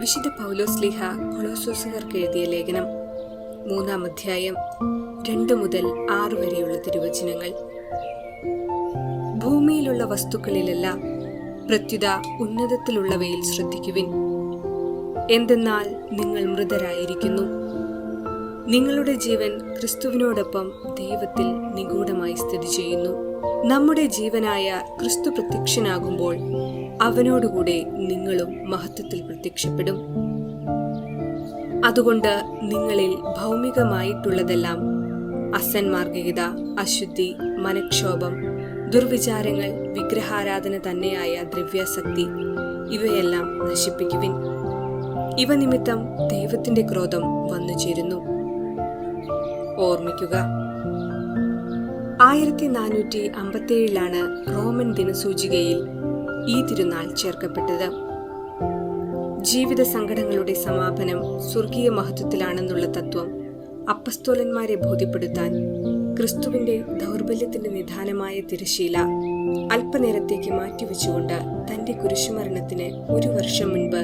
വിശുദ്ധ പൗലോസ് ലിഹ കൊളോസോസുകാർക്ക് എഴുതിയ ലേഖനം മൂന്നാം അധ്യായം രണ്ട് മുതൽ ആറ് വരെയുള്ള തിരുവചനങ്ങൾ. ഭൂമിയിലുള്ള വസ്തുക്കളിലല്ല പ്രത്യുത ഉന്നതത്തിലുള്ളവയിൽ ശ്രദ്ധിക്കുവിൻ. എന്തെന്നാൽ നിങ്ങൾ മൃതരായിരിക്കുന്നു. നിങ്ങളുടെ ജീവൻ ക്രിസ്തുവിനോടൊപ്പം ദൈവത്തിൽ നിഗൂഢമായി സ്ഥിതി ചെയ്യുന്നു. നമ്മുടെ ജീവനായ ക്രിസ്തു പ്രത്യക്ഷനാകുമ്പോൾ അവനോടുകൂടെ നിങ്ങളും മഹത്വത്തിൽ പ്രത്യക്ഷപ്പെടും. അതുകൊണ്ട് നിങ്ങളിൽ ഭൗമികമായിട്ടുള്ളതെല്ലാം അസന്മാർഗികത അശുദ്ധി മനക്ഷോഭം ദുർവിചാരങ്ങൾ വിഗ്രഹാരാധന തന്നെയായ ദ്രവ്യാസക്തി ഇവയെല്ലാം നശിപ്പിക്കുവിൻ. ഇവ നിമിത്തം ദൈവത്തിന്റെ ക്രോധം വന്നു ചേരുന്നു. ഓർമ്മിക്കുക ആയിരത്തി നാനൂറ്റി അമ്പത്തിയേഴിലാണ് റോമൻ ദിനസൂചികയിൽ ഈ തിരുനാൾ ചേർക്കപ്പെട്ടത്. ജീവിത സങ്കടങ്ങളുടെ സമാപനം സ്വർഗീയ മഹത്വത്തിലാണെന്നുള്ള തത്വം അപ്പസ്തോലന്മാരെ ബോധ്യപ്പെടുത്താൻ ക്രിസ്തുവിന്റെ ദൗർബല്യത്തിന്റെ നിധാനമായ തിരശീല അല്പനേരത്തേക്ക് മാറ്റിവെച്ചുകൊണ്ട് തന്റെ കുരിശുമരണത്തിന് ഒരു വർഷം മുൻപ്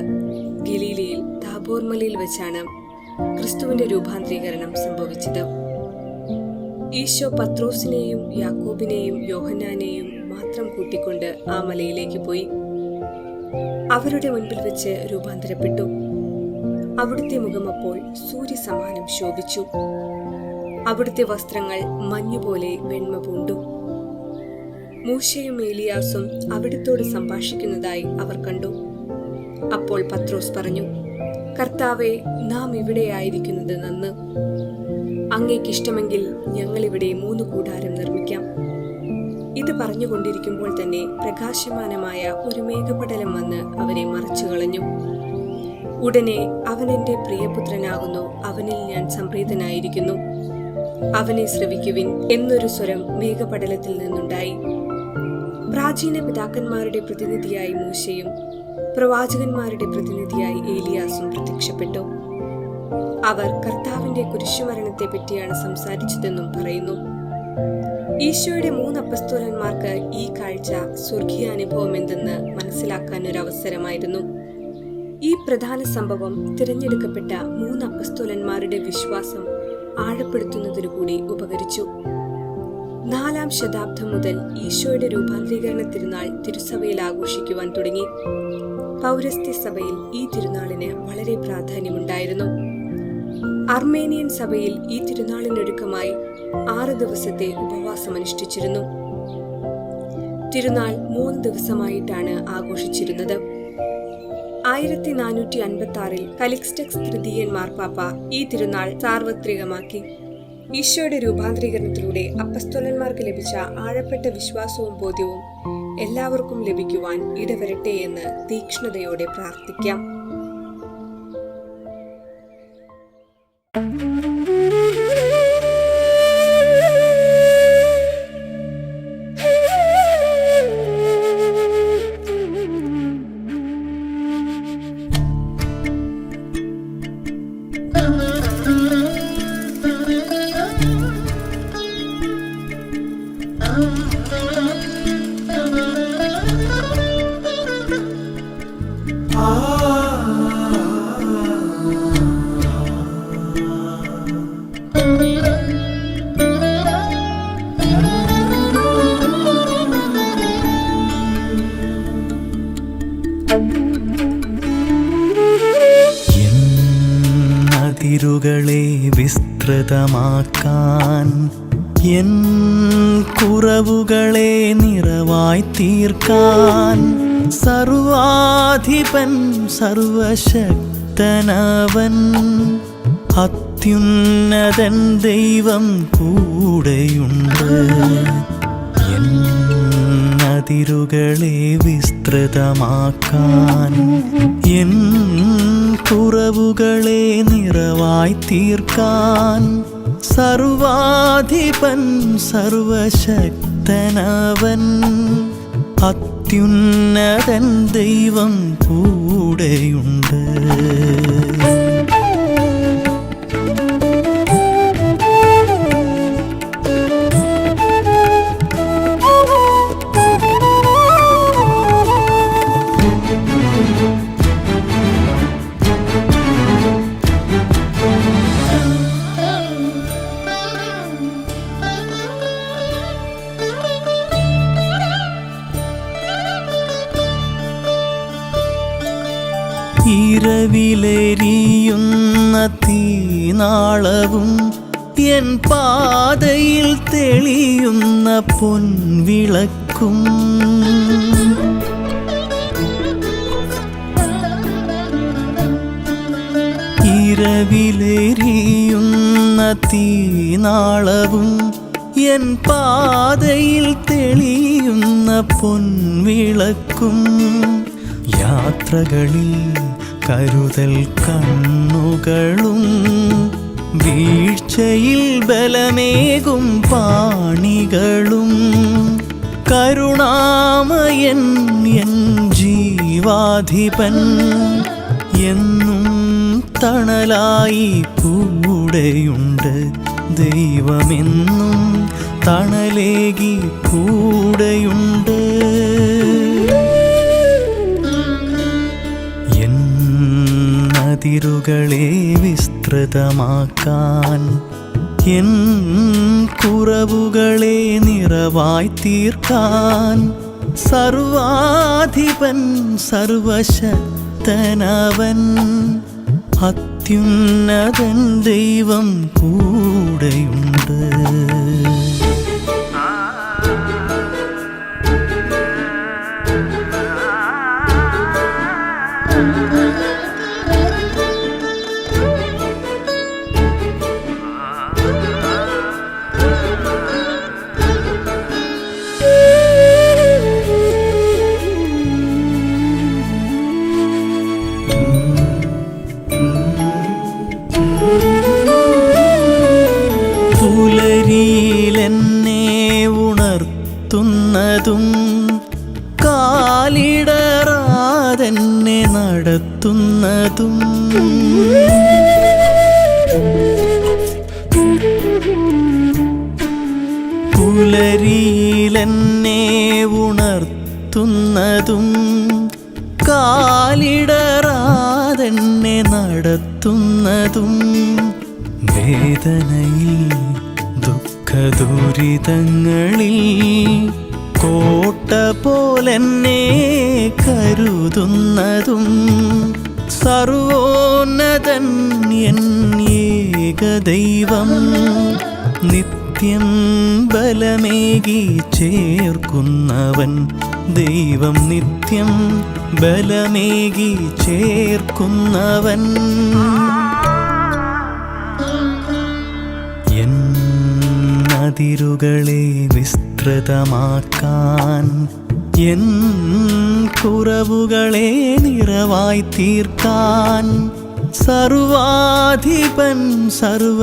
ഗലീലയിൽ താബോർമലയിൽ വെച്ചാണ് ക്രിസ്തുവിന്റെ രൂപാന്തരീകരണം സംഭവിച്ചത്. ഈശോ പത്രോസിനെയും യാക്കോബിനെയും യോഹന്നാനെയും മാത്രം കൂട്ടിക്കൊണ്ട് ആ മലയിലേക്ക് പോയി. അവരുടെ മുൻപിൽ വെച്ച് രൂപാന്തരപ്പെട്ടു. അവിടുത്തെ മുഖം അപ്പോൾ സൂര്യസമാനം ശോഭിച്ചു. അവിടുത്തെ വസ്ത്രങ്ങൾ മഞ്ഞുപോലെ വെണ്മ പൂണ്ടു. മൂശയും ഏലിയാസും അവിടുത്തോട് സംഭാഷിക്കുന്നതായി അവർ കണ്ടു. അപ്പോൾ പത്രോസ് പറഞ്ഞു കർത്താവെ നാം ഇവിടെയായിരിക്കുന്നത് നന്ന്. അങ്ങേക്കിഷ്ടമെങ്കിൽ ഞങ്ങളിവിടെ മൂന്ന് കൂടാരം നിർമ്മിക്കാം. ഇത് പറഞ്ഞുകൊണ്ടിരിക്കുമ്പോൾ തന്നെ പ്രകാശമാനമായ ഒരു മേഘപടലം വന്ന് അവനെ മറച്ചു കളഞ്ഞു. ഉടനെ അവൻ എന്റെ പ്രിയപുത്രനാകുന്നു. അവനിൽ ഞാൻ സംപ്രീതനായിരിക്കുന്നു. അവനെ ശ്രവിക്കുവിൻ എന്നൊരു സ്വരം മേഘപടലത്തിൽ നിന്നുണ്ടായി. പ്രാചീന പിതാക്കന്മാരുടെ പ്രതിനിധിയായി മൂശയും പ്രവാചകന്മാരുടെ പ്രതിനിധിയായി ഏലിയാസും പ്രത്യക്ഷപ്പെട്ടു. അവർ കർത്താവിന്റെ കുരിശുമരണത്തെ പറ്റിയാണ് സംസാരിച്ചതെന്നും പറയുന്നു. ഈശോയുടെ മൂന്ന് അപ്പസ്തോലന്മാർക്ക് ഈ കാഴ്ച സ്വർഗീയ അനുഭവം എന്തെന്ന് മനസ്സിലാക്കാൻ ഒരു അവസരമായിരുന്നു. ഈ പ്രധാന സംഭവം തിരഞ്ഞെടുക്കപ്പെട്ട മൂന്ന് അപ്പസ്തോലന്മാരുടെ വിശ്വാസം ആഴപ്പെടുത്തുന്നതിനു കൂടി ഉപകരിച്ചു. നാലാം ശതാബ്ദം മുതൽ ഈശോയുടെ രൂപാന്തരീകരണ തിരുനാൾ തിരുസഭയിൽ ആഘോഷിക്കുവാൻ തുടങ്ങി. പൗരസ്ത്യ സഭയിൽ ഈ തിരുനാളിന് വളരെ പ്രാധാന്യമുണ്ടായിരുന്നു. അർമേനിയൻ സഭയിൽ ഈ തിരുനാളിനൊരുക്കമായി ആറ് ദിവസത്തെ ഉപവാസം അനുഷ്ഠിച്ചിരുന്നു. തിരുനാൾ മൂന്ന് ദിവസമായിട്ടാണ് ആഘോഷിച്ചിരുന്നത്. ആയിരത്തി നാനൂറ്റി അൻപത്തി ആറിൽ കലിക്സ്റ്റക്സ് തൃതീയൻ മാർപ്പാപ്പ ഈ തിരുനാൾ സാർവത്രികമാക്കി. ഈശോയുടെ രൂപാന്തരീകരണത്തിലൂടെ അപ്പസ്തോലന്മാർക്ക് ലഭിച്ച ആഴപ്പെട്ട വിശ്വാസവും ബോധ്യവും എല്ലാവർക്കും ലഭിക്കുവാൻ ഇടവരട്ടെ എന്ന് തീക്ഷ്ണതയോടെ പ്രാർത്ഥിക്കാം. Mm-hmm. വിസ്തൃതമാക്കാൻ എൻ കുറവുകളെ നിറവായി തീർക്കാൻ സർവാധിപൻ സർവശക്തനവൻ അത്യുന്നതൻ ദൈവം കൂടെയുണ്ട്. അതിരുകളെ വിസ്തൃതമാക്കാൻ എൻ കുറവുകളെ നിറവായി തീർക്കാൻ സർവാധിപൻ സർവശക്തനവൻ. അത്യുന്നതൻ ദൈവം കൂടെയുണ്ട്. ഇരവിലെരിയുന്ന തീനാളവും എൻ പാതയിൽ തെളിയുന്ന പൊൻവിളക്കും. ഇരവിലെരിയുന്ന തീനാളവും എൻ പാതയിൽ തെളിയുന്ന പൊൻവിളക്കും. യാത്രകളിൽ കരുതൽ കണ്ണുകളും വീഴ്ചയിൽ ബലമേകും പാണികളും. കരുണാമയൻ എൻ ജീവാധിപൻ എന്നും തണലായി കൂടെയുണ്ട് ദൈവമെന്നും തണലേകി കൂടെയുണ്ട്. അതിരുകളെ വിസ്തൃതമാക്കാൻ എൻ കുറവുകളെ നിറവായി തീർക്കാൻ സർവാധിപൻ സർവശക്തനവൻ അത്യുന്നതൻ ദൈവം കൂടെയുണ്ട്. ഉണർത്തുന്നതും കാലിടറാതെന്നെ നടത്തുന്നതും. പുലരിയിലെന്നെ ഉണർത്തുന്നതും കാലിടറാതെന്നെ നടത്തുന്നതും വേദനയിൽ ദുഃഖദുരിതങ്ങളിൽ കോട്ട പോലെന്നെ കരുതുന്നതും സർവോന്നതൻ എൻ ഏകദൈവം നിത്യം ബലമേകി ചേർക്കുന്നവൻ ദൈവം നിത്യം ബലമേകി ചേർക്കുന്നവൻ. അതിരുകളെ വിസ്തൃതമാക്കാൻ എൻ കുറവുകളെ നിറവായി തീർക്കാൻ സർവാധിപൻ സർവശക്തനവൻ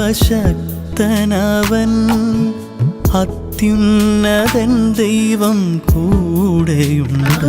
അത്യുന്നതൻ ദൈവം കൂടെയുണ്ട്.